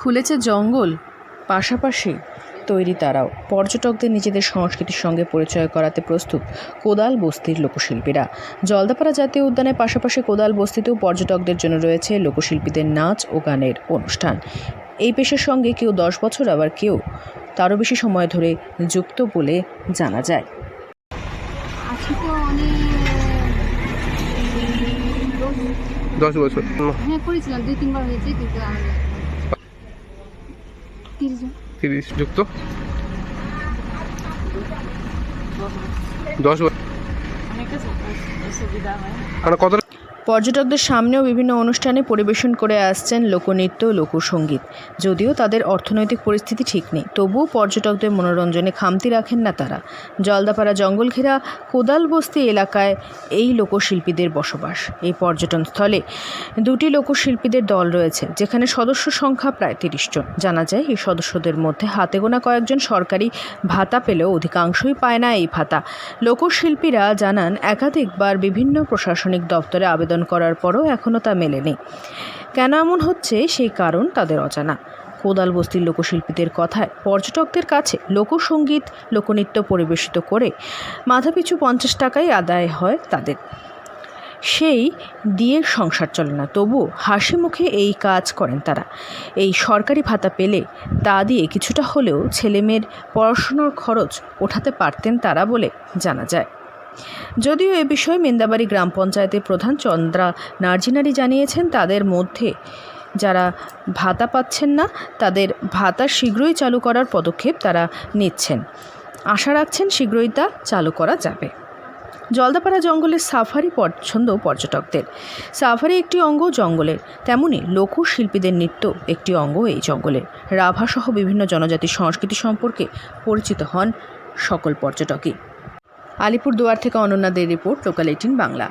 খুলেছে জঙ্গল পাশাপাশি তৈরি তারাও। পর্যটকদের নিজেদের সংস্কৃতির সঙ্গে পরিচয় করাতে প্রস্তুত কোদাল বস্তির লোকশিল্পীরা। জলদাপাড়া জাতীয় উদ্যানের পাশাপাশি কোদাল বস্তিতেও পর্যটকদের জন্য রয়েছে লোকশিল্পীদের নাচ ও গানের অনুষ্ঠান। এই পেশার সঙ্গে কেউ দশ বছর আবার কেউ তারও বেশি সময় ধরে যুক্ত বলে জানা যায়। আছি তো অনেক দশ বছর। হ্যাঁ করেছিলাম দুই তিনবার হয়েছে কিন্তু তিরিশ যুক্ত? দশ বছর মানে কত পর্যটকদের সামনেও বিভিন্ন অনুষ্ঠানে পরিবেশন করে আসছেন লোকনৃত্য লোকসঙ্গীত যদিও তাদের অর্থনৈতিক পরিস্থিতি ঠিক নেই, তবুও পর্যটকদের মনোরঞ্জনে খামতি রাখেন না তারা। জলদাপাড়া জঙ্গল ঘেরা কোদাল বস্তি এলাকায় এই লোকশিল্পীদের বসবাস। এই পর্যটন স্থলে দুটি লোকশিল্পীদের দল রয়েছে, যেখানে সদস্য সংখ্যা প্রায় তিরিশ জন। জানা যায়, এই সদস্যদের মধ্যে হাতে গোনা কয়েকজন সরকারি ভাতা পেলেও অধিকাংশই পায় না এই ভাতা। লোকশিল্পীরা জানান, একাধিকবার বিভিন্ন প্রশাসনিক দপ্তরে আবেদন করার পরও এখনও তা মেলেনি। কেন এমন হচ্ছে সেই কারণ তাদের অজানা। কোদাল বস্তির লোকশিল্পীদের কথায় পর্যটকদের কাছে লোকসঙ্গীত লোকনৃত্য পরিবেশিত করে মাথাপিছু পঞ্চাশ টাকাই আদায় হয় তাদের। সেই দিয়ে সংসার চলে না, তবুও হাসি মুখে এই কাজ করেন তারা। এই সরকারি ভাতা পেলে তা দিয়ে কিছুটা হলেও ছেলেমেয়ের পড়াশুনোর খরচ ওঠাতে পারতেন তারা বলে জানা যায়। যদিও এ বিষয়ে মেন্দাবাড়ি গ্রাম পঞ্চায়েতের প্রধান চন্দ্রা নার্জিনারি জানিয়েছেন, তাদের মধ্যে যারা ভাতা পাচ্ছেন না, তাদের ভাতা শীঘ্রই চালু করার পদক্ষেপ তারা নিচ্ছেন। আশা রাখছেন শীঘ্রই তা চালু করা যাবে। জলদাপাড়া জঙ্গলের সাফারি পছন্দ পর্যটকদের। সাফারি একটি অঙ্গ জঙ্গলের, তেমনি লোকশিল্পীদের নৃত্য একটি অঙ্গ এই জঙ্গলের। রাভাসহ বিভিন্ন জনজাতির সংস্কৃতি সম্পর্কে পরিচিত হন সকল পর্যটকই। আলিপুরদুয়ার থেকে অনন্যাদের রিপোর্ট লোকাল এইটিন বাংলা